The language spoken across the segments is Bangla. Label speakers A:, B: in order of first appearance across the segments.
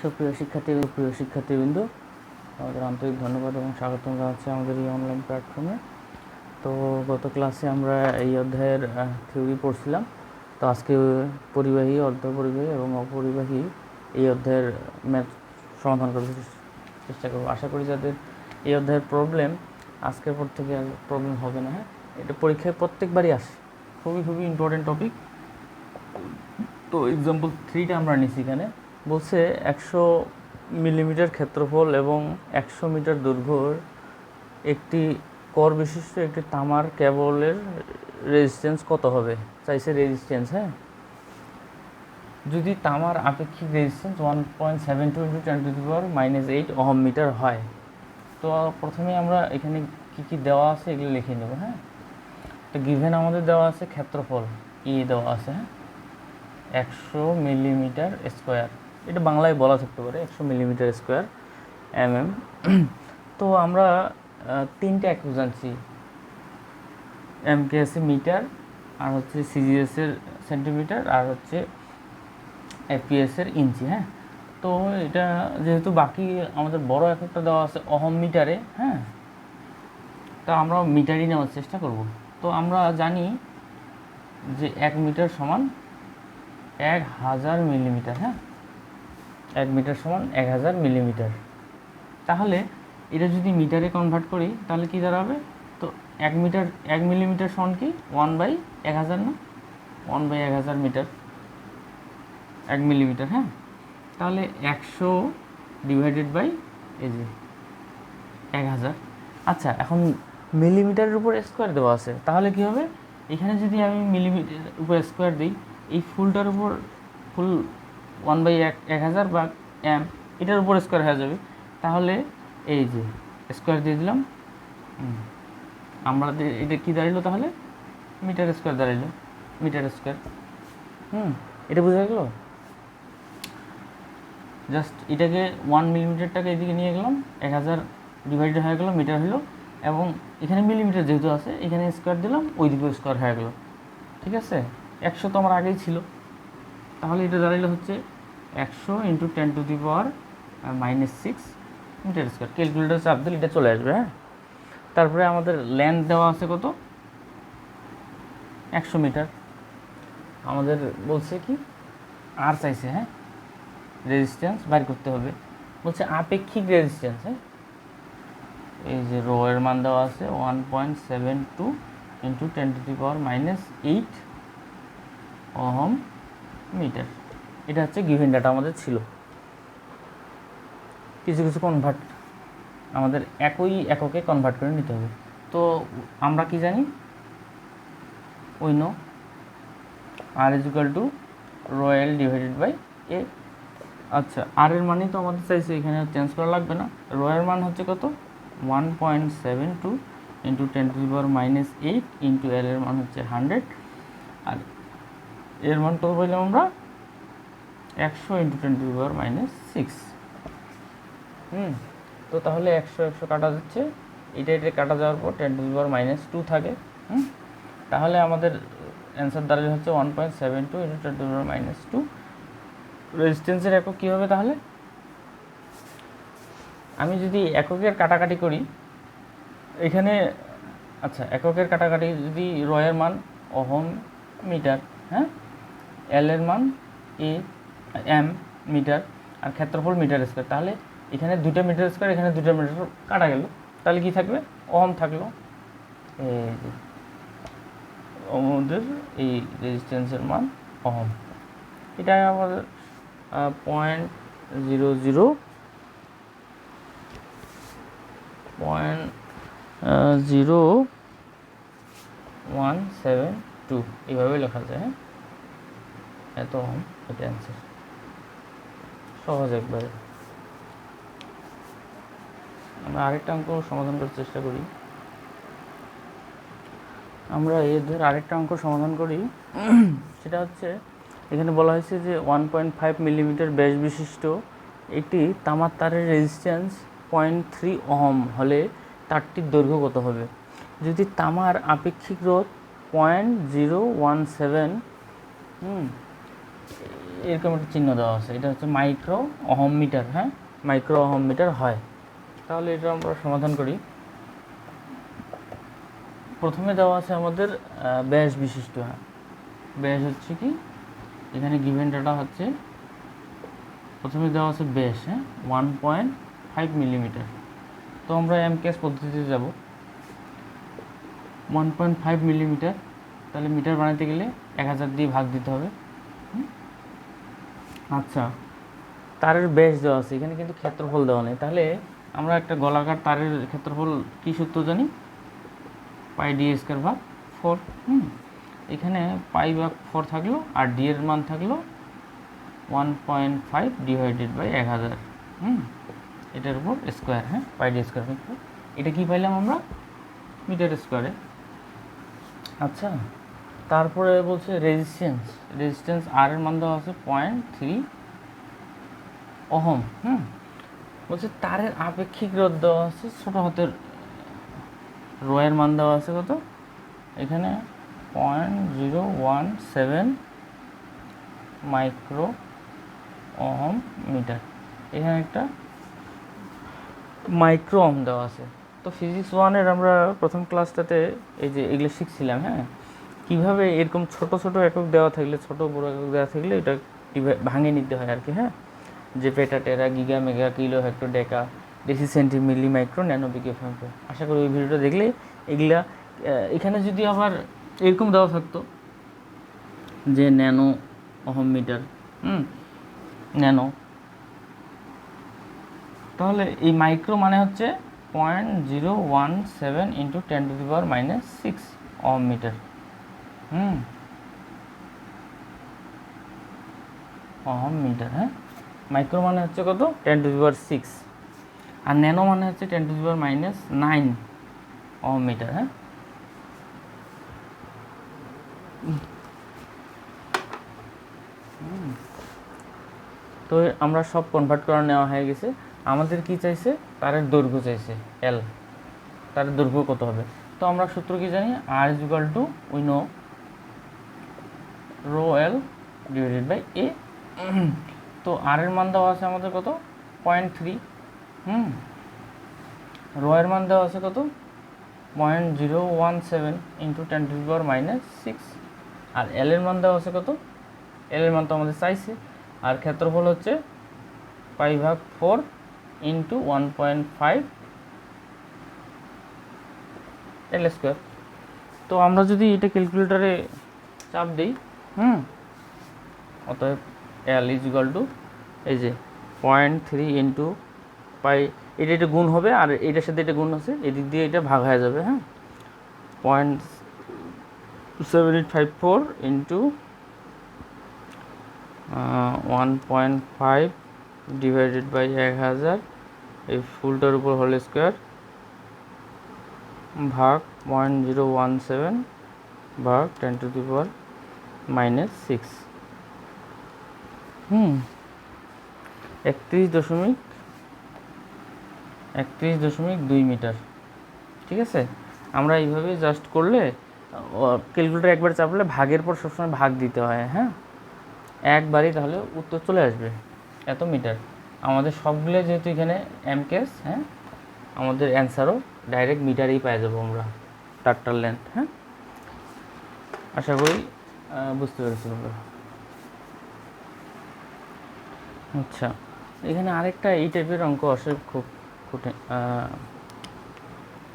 A: সুপ্রিয় শিক্ষার্থী এবং প্রিয় শিক্ষার্থীবৃন্দ, আমাদের আন্তরিক ধন্যবাদ এবং স্বাগতম জানাচ্ছি আমাদের এই অনলাইন প্ল্যাটফর্মে তো গত ক্লাসে আমরা এই অধ্যায়ের থিওরি পড়ছিলাম। তো আজকে পরিবাহী অর্ধ পরিবাহী এবং অপরিবাহী এই অধ্যায়ের ম্যাথ সমাধান করার চেষ্টা করব। আশা করি যাদের এই অধ্যায়ের প্রবলেম আজকের পর থেকে আর প্রবলেম হবে না হ্যাঁ? এটা পরীক্ষায় প্রত্যেকবারই আসে। খুবই খুবই ইম্পর্টেন্ট টপিক তো এক্সাম্পল থ্রিটা আমরা নিছি এখানে। বলছে একশো মিলিমিটার ক্ষেত্রফল এবং একশো মিটার দৈর্ঘ্যর একটি কর বিশিষ্ট একটি তামার কেবলের রেজিস্ট্যান্স কত হবে? চাইছে রেজিস্ট্যান্স হ্যাঁ? যদি তামার আপেক্ষিক resistance one point seven two into ten to the power minus eight ohm metre হয়, তো প্রথমে আমরা এখানে কী কী দেওয়া আছে এগুলো লিখে নেব হ্যাঁ? তো গিভেন আমাদের দেওয়া আছে ক্ষেত্রফল ই দেওয়া আছে হ্যাঁ? একশো মিলিমিটার স্কোয়ার এটা বাংলায় বলা থাকতে পারে, একশো মিলিমিটার স্কোয়ার এম এম তো আমরা তিনটে একক জানছি এম কে এসে মিটার, আর হচ্ছে সিজিএসের সেন্টিমিটার, আর হচ্ছে এপিএস এর ইঞ্চি হ্যাঁ? তো এটা যেহেতু বাকি আমাদের বড় এককটা দেওয়া আছে অহম মিটারে হ্যাঁ? তা আমরা মিটারই নেওয়ার চেষ্টা করব। তো আমরা জানি যে এক মিটার সমান এক হাজার মিলিমিটার হ্যাঁ? এক মিটার সমান এক হাজার মিলিমিটার। তাহলে এটা যদি মিটারে কনভার্ট করি, তাহলে কি দাঁড়াবে? তো এক মিটার, এক মিলিমিটার সমান কি? ওয়ান বাই এক হাজার না? ওয়ান বাই এক হাজার মিটার। এক মিলিমিটার হ্যাঁ? তাহলে একশো ডিভাইডেড বাই এই যে এক হাজার। আচ্ছা এখন মিলিমিটারের উপর স্কোয়ার দেওয়া আছে। তাহলে কি হবে? এখানে যদি আমি মিলিমিটার উপর স্কোয়ার দিই, এই ফুলটার উপর, ফুল ওয়ান বাই এক এক হাজার বা এম, এটার উপর স্কোয়ার হয়ে যাবে। তাহলে এই যে স্কোয়ার দিয়ে দিলাম। আমরা এটা কী দাঁড়াইলো তাহলে? মিটার স্কোয়ার দাঁড়াইলো, মিটার স্কোয়ার হুম, এটা বোঝা গেলো? জাস্ট এটাকে ওয়ান মিলিমিটারটাকে এদিকে নিয়ে গেলাম, এক হাজার ডিভাইডেড হয়ে গেলো, মিটার হলো, এবং এখানে মিলিমিটার যেহেতু আছে, এখানে স্কোয়ার দিলাম ওই দিকেও স্কোয়ার হয়ে গেলো। ঠিক আছে? একশো তো আমার আগেই ছিল। তাহলে এটা দাঁড়াইলে হচ্ছে একশো into ten to the power minus six metre square calculator চাপ দিলে এটা চলে আসবে হ্যাঁ? তারপরে আমাদের লেন্থ দেওয়া আছে কত? একশো মিটার আমাদের বলছে কি? আর চাইছে হ্যাঁ? রেজিস্ট্যান্স বাইর করতে হবে। বলছে আপেক্ষিক রেজিস্ট্যান্স হ্যাঁ? এই যে রো এর মান দেওয়া আছে one point seven two into ten to the power minus eight ohm metre. এটা হচ্ছে গিভেন ডাটা আমাদের ছিল। কিছু কিছু কনভার্ট আমাদের একই এককে কনভার্ট করে নিতে হবে। তো আমরা কি জানি? ওই no R is equal to rho L divided by A আচ্ছা আর এর মানই তো আমাদের চাইছে, এখানে চেঞ্জ করা লাগবে না। রয়ের মান হচ্ছে কত? One point seven two into ten to power minus eight into L এর মান হচ্ছে হান্ড্রেড আর এর মান কত বললাম আমরা? একশো into ten to power minus six hmm, তো তাহলে একশো একশো কাটা যাচ্ছে। এটা এটা কাটা যাওয়ার পর ten to power minus two থাকে। হুম, তাহলে আমাদের অ্যান্সার দাঁড়িয়ে হচ্ছে one point seven two into ten to power minus two রেজিস্ট্যান্সের একক কী হবে তাহলে? আমি যদি এককের কাটাকাটি করি, এখানে আচ্ছা এককের কাটাকাটি যদি রয়ের মান অহম মিটার হ্যাঁ এল এর মান এ এম মিটার আর ক্ষেত্রফল মিটার স্কোয়ার তাহলে এখানে দুটো মিটার স্কোয়ার এখানে দুটো মিটার কাটা গেল। তাহলে কি থাকবে? অহম থাকল। আমাদের এই রেজিস্ট্যান্সের মান অহম এটা আমাদের point zero zero point zero one seven two এইভাবে লেখা যায় হ্যাঁ? এত অহম এটা অ্যান্সার সহজ একবারে। আমরা আরেকটা অঙ্ক সমাধান করার চেষ্টা করি। আমরা এদের আরেকটা অঙ্ক সমাধান করি। সেটা হচ্ছে, এখানে বলা হয়েছে যে ওয়ান পয়েন্ট ফাইভ মিলিমিটার ব্যাস বিশিষ্ট একটি তামার তারের রেজিস্ট্যান্স পয়েন্ট থ্রি অহম হলে তারটির দৈর্ঘ্য কত হবে? যদি তামার আপেক্ষিক রোধ পয়েন্ট জিরো ওয়ান সেভেন, হুম এরকম একটা চিহ্ন দেওয়া আছে। এটা হচ্ছে মাইক্রো অহম মিটার হ্যাঁ? মাইক্রো অহম মিটার হয়। তাহলে এটা আমরা সমাধান করি। প্রথমে দেওয়া আছে আমাদের ব্যাস বিশিষ্ট হ্যাঁ? ব্যাস হচ্ছে কি? এখানে গিভেন ডাটা হচ্ছে, প্রথমে দেওয়া আছে ব্যাস হ্যাঁ? ওয়ান পয়েন্ট ফাইভ মিলিমিটার তো আমরা এম কেস পদ্ধতিতে যাব। ওয়ান পয়েন্ট ফাইভ মিলিমিটার তাহলে মিটার বানাতে গেলে এক হাজার দিয়ে ভাগ দিতে হবে? আচ্ছা। তারের ব্যাস দেওয়া আছে এখানে কিন্তু ক্ষেত্রফল দেওয়া নেই। তাহলে আমরা একটা গলাকার তারের ক্ষেত্রফল কী সূত্র জানি? পাই ডি স্কোয়ার ভাগ ফোর হুম। এখানে পাই ভাগ ফোর থাকল আর ডি এর মান থাকল one point five divided by এক হাজার হুম। এটার উপর স্কোয়ার হ্যাঁ পাই ডি স্কোয়ার এটা কি পাইলাম আমরা? মিটার স্কোয়ারে। আচ্ছা। তারপরে বলছে রেজিস্ট্যান্স রেজিস্ট্যান্স আর এর মান দেওয়া আছে পয়েন্ট থ্রি অহম হুম? বলছে তারের আপেক্ষিক রোধ দেওয়া আছে ছোটো হাতের রয়ের মান দেওয়া আছে কত? এখানে point zero one seven micro ohm metre এখানে একটা মাইক্রো অহম দেওয়া আছে। তো ফিজিক্স ওয়ানের আমরা প্রথম ক্লাসটাতে এই যে এগুলো শিখছিলাম হ্যাঁ? কীভাবে এরকম ছোট ছোট একক দেওয়া থাকলে, ছোট বড় একক দেওয়া থাকলে এটা ভাঙে নিতে হয় আর কি হ্যাঁ? যে peta tera giga mega kilo hecto deca deci centi milli micro nano pico femto আশা করি ওই ভিডিওটা দেখলে এগুলা এখানে যদি আবার এরকম দেওয়া থাকতো যে ন্যানো অহম মিটার, হুম, ন্যানো, তাহলে এই মাইক্রো মানে হচ্ছে point zero one seven into ten to the power minus six ohm metre. Hmm. Ohm metre হ্যাঁ? মাইক্রো মানে হচ্ছে কত? টেন টু পাওয়ার সিক্স আর ন্যানো মানে হচ্ছে ten to power minus nine ohm metre হ্যাঁ। তো আমরা সব কনভার্ট করা নেওয়া হয়ে গেছে। আমাদের কি চাইছে? তারের দৈর্ঘ্য চাইছে এল তারের দৈর্ঘ্য কত হবে? তো আমরা সূত্র কি জানি? R is equal to we know rho L divided by A. তো আর এর মান দেওয়া আছে আমাদের কত? Point three. হুম। রো এর মান দেওয়া আছে কত? Point zero one seven into ten to power minus six. R L এর মান দেওয়া আছে কত? এল এর মান তো আমাদের চাইছে। আর ক্ষেত্রফল হচ্ছে পাই ভাগ four into one point five L square. তো আমরা যদি এটা ক্যালকুলেটারে চাপ দিই হুম। অতএব এল ইজ ইকাল টু এই যে পয়েন্ট থ্রি ইন্টু পাই, এটা এটা গুণ হবে আর এটার সাথে এটা গুণ আছে, এদিক দিয়ে এটা ভাগ হয়ে যাবে হ্যাঁ? Point seven eight five four into one point five divided by এক হাজার, এই ফুলটার উপর হোল স্কোয়ার ভাগ পয়েন্ট জিরো ওয়ান সেভেন ভাগ ten to the power minus six. হুম। একত্রিশ দশমিক একত্রিশ দশমিক দুই মিটার। ঠিক আছে? আমরা এইভাবে জাস্ট করলে ক্যালকুলেটার একবার চাপলে ভাগের পর সবসময় ভাগ দিতে হয় হ্যাঁ? একবারই তাহলে উত্তর চলে আসবে এত মিটার। আমাদের সবগুলো যেহেতু এখানে এম কেস হ্যাঁ? আমাদের অ্যান্সারও ডাইরেক্ট মিটারেই পেয়ে যাব আমরা। তারটার লেন্থ হ্যাঁ? আশা করি বুঝতে পেরেছি তোমরা আচ্ছা এখানে আরেকটা এই টাইপের অঙ্ক আসে খুব কঠিন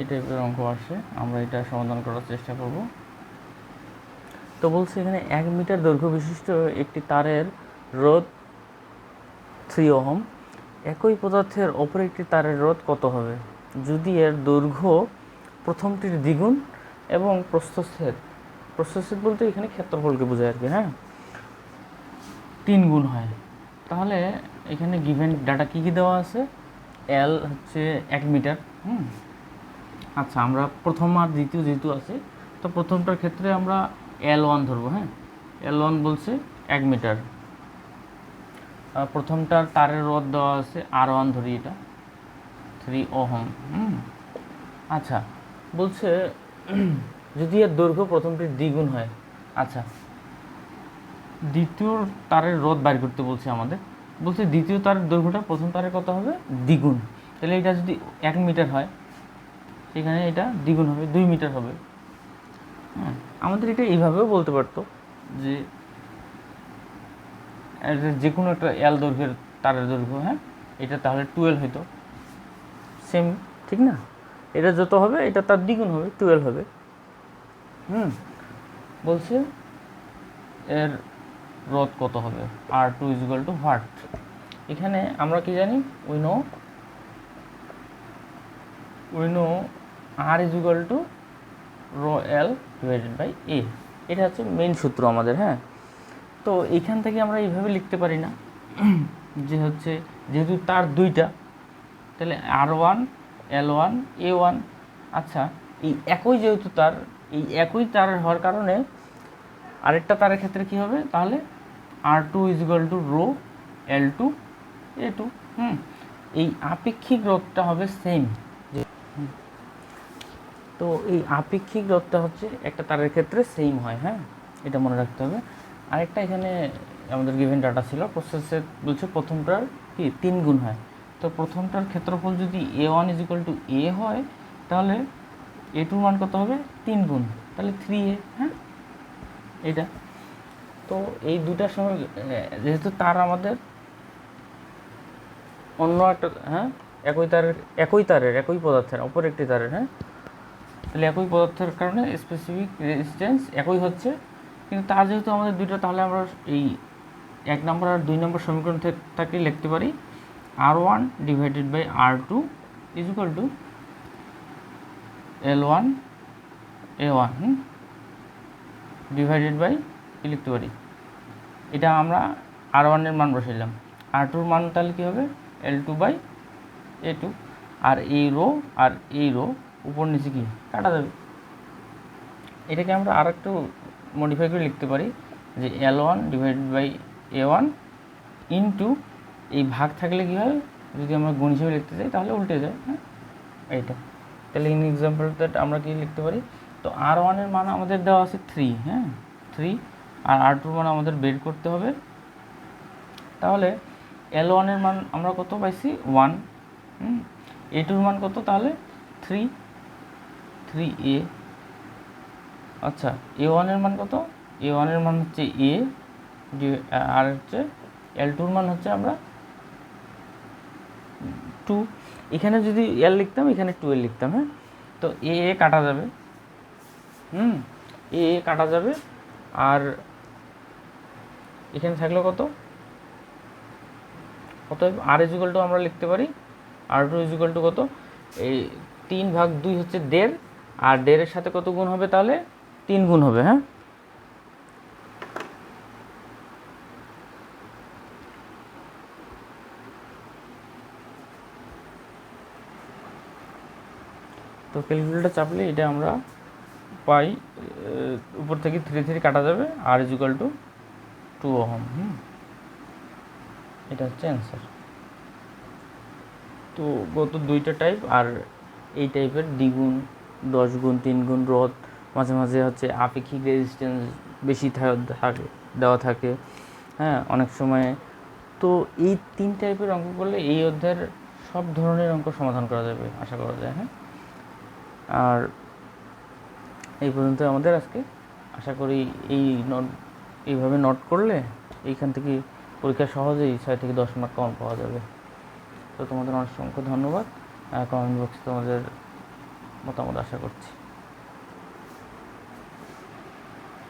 A: এই টাইপের অঙ্ক আসে, আমরা এটা সমাধান করার চেষ্টা করব। তো বলছি এখানে এক মিটার দৈর্ঘ্য বিশিষ্ট একটি তারের রোদ থ্রি ওহম, একই পদার্থের অপর একটি তারের রোধ কত হবে? যদি এর দৈর্ঘ্য প্রথমটির দ্বিগুণ এবং প্রস্থচ্ছেদ প্রস্থচ্ছেদ বলতে এখানে ক্ষেত্রফলকে বোঝায় আর কি হ্যাঁ? তিন গুণ হয়। তাহলে এখানে গিভেন ডাটা কী কী দেওয়া আছে? এল হচ্ছে এক মিটার, হুম? আচ্ছা আমরা প্রথম আর দ্বিতীয় যেহেতু আছে, তো প্রথমটার ক্ষেত্রে আমরা এল ওয়ান ধরবো হ্যাঁ? এল ওয়ান বলছে এক মিটার। প্রথমটার তারের রদ দেওয়া আছে আর ওয়ান ধরি এটা। থ্রি ওহম, হুম? আচ্ছা বলছে যদি এর দৈর্ঘ্য প্রথমটির দ্বিগুণ হয় আচ্ছা দ্বিতীয় তারের রোধ বাইর করতে বলছে আমাদের, বলছে দ্বিতীয় তারের দৈর্ঘ্যটা প্রথম তারের কত হবে? দ্বিগুণ। তাহলে এটা যদি এক মিটার হয় সেখানে এটা দ্বিগুণ হবে, দুই মিটার হবে। হ্যাঁ আমাদের এটা এইভাবেও বলতে পারতো যে যে কোনো একটা এল দৈর্ঘ্যের তারের দৈর্ঘ্য হ্যাঁ এটা তাহলে টুয়েলভ হতো সেম ঠিক না? এটা যত হবে, এটা তার দ্বিগুণ হবে টুয়েলভ হবে। হুম। বলছে, এর রোধ কত হবে? R two is equal to what এখানে আমরা কি জানি? We know we know R is equal to rho L divided by A এটা হচ্ছে মেইন সূত্র আমাদের হ্যাঁ? তো এইখান থেকে আমরা এইভাবে লিখতে পারি না। যে হচ্ছে, যেহেতু তার দুইটা, তাহলে R one L one A one আচ্ছা এই একই যেহেতু তার এই একই তার হওয়ার কারণে আরেকটা তারের ক্ষেত্রে কি হবে? তাহলে R two is equal to rho L two A two হুম। এই আপেক্ষিক রোধটা হবে সেম তো এই আপেক্ষিক রোধটা হচ্ছে একটা তারের ক্ষেত্রে সেম হয় হ্যাঁ? এটা মনে রাখতে হবে। আরেকটা এখানে আমাদের গিভেন ডাটা ছিল প্রসেসের বলছে প্রথমটার কি? তিন গুণ হয়। তো প্রথমটার ক্ষেত্রফল যদি A one is equal to A হয়, তাহলে এ টুর মান কত হবে? তিন গুণ। তাহলে থ্রি এ হ্যাঁ? এটা তো এই দুটার সময় আহ, যেহেতু তার আমাদের অন্য একটা হ্যাঁ? একই তারের একই তারের একই পদার্থের অপর একটি তারের হ্যাঁ? তাহলে একই পদার্থের কারণে স্পেসিফিক রেজিস্ট্যান্স একই হচ্ছে। কিন্তু তার যেহেতু আমাদের দুইটা তাহলে আমরা এই এক নম্বর আর দুই নম্বর সমীকরণ থেকে লিখতে পারি। R one divided by R two is equal to L one A one divided by কি লিখতে পারি। এটা আমরা আর ওয়ানের মান বসাইলাম। আর টুর মান তাহলে কী হবে? L two by A two আর এই রো আর এই রো উপর নিচে কি? কাটা যাবে। এটাকে আমরা আর একটু মডিফাই করে লিখতে পারি যে L one divided by A one into এই ভাগ থাকলে কী হয়? যদি আমরা গুণ হিসেবে লিখতে চাই, তাহলে উল্টে যায় হ্যাঁ? এইটা। তাহলে ইন এক্সাম্পল দ্যাট আমরা কি লিখতে পারি? তো আর ওয়ানের মান আমাদের দেওয়া আছে থ্রি হ্যাঁ? থ্রি আর আর টুর মান আমাদের বের করতে হবে। তাহলে এল ওয়ানের মান আমরা কত পাইছি? ওয়ান হুম? এ টুর মান কত তাহলে? থ্রি থ্রি এ আচ্ছা এ ওয়ানের মান কত? এ ওয়ানের মান হচ্ছে এ আর হচ্ছে এল টুর মান হচ্ছে আমরা টু এখানে যদি এল লিখতাম, এখানে টু এল লিখতাম হ্যাঁ? তো এ এ কাটা যাবে। হুম? এ এ কাটা যাবে। আর এখানে থাকল কত? অতএব আর ইজুকাল টু আমরা লিখতে পারি। আর টু ইজুকাল টু কত? এই তিন ভাগ দুই হচ্ছে দেড়। আর দেড়ের সাথে কত গুণ হবে তাহলে? তিন গুণ হবে হ্যাঁ? তো ক্যালকুলেটর চাপলে এটা আমরা পাই উপর থেকে থ্রি থ্রি কাটা যাবে আর is equal to two two, ohm? এটা হচ্ছে অ্যান্সার তো গত দুইটা টাইপ আর এই টাইপের দ্বিগুণ, দশ গুণ, তিন গুণ রথ মাঝে মাঝে হচ্ছে আপেক্ষিক রেজিস্ট্যান্স বেশি থাকে, দেওয়া থাকে হ্যাঁ অনেক সময়। তো এই তিন টাইপের অঙ্ক করলে এই অধ্যায়ের সব ধরনের অঙ্ক সমাধান করা যাবে, আশা করা যায় হ্যাঁ? আর এই পর্যন্ত আমাদের আজকে। আশা করি এই নোট, এইভাবে নোট করলে এইখান থেকে পরীক্ষা সহজেই ছয় থেকে দশ মার্ক কম পাওয়া যাবে। তো তোমাদের অসংখ্য ধন্যবাদ। কমেন্ট বক্সে তোমাদের মতামত আশা করছি।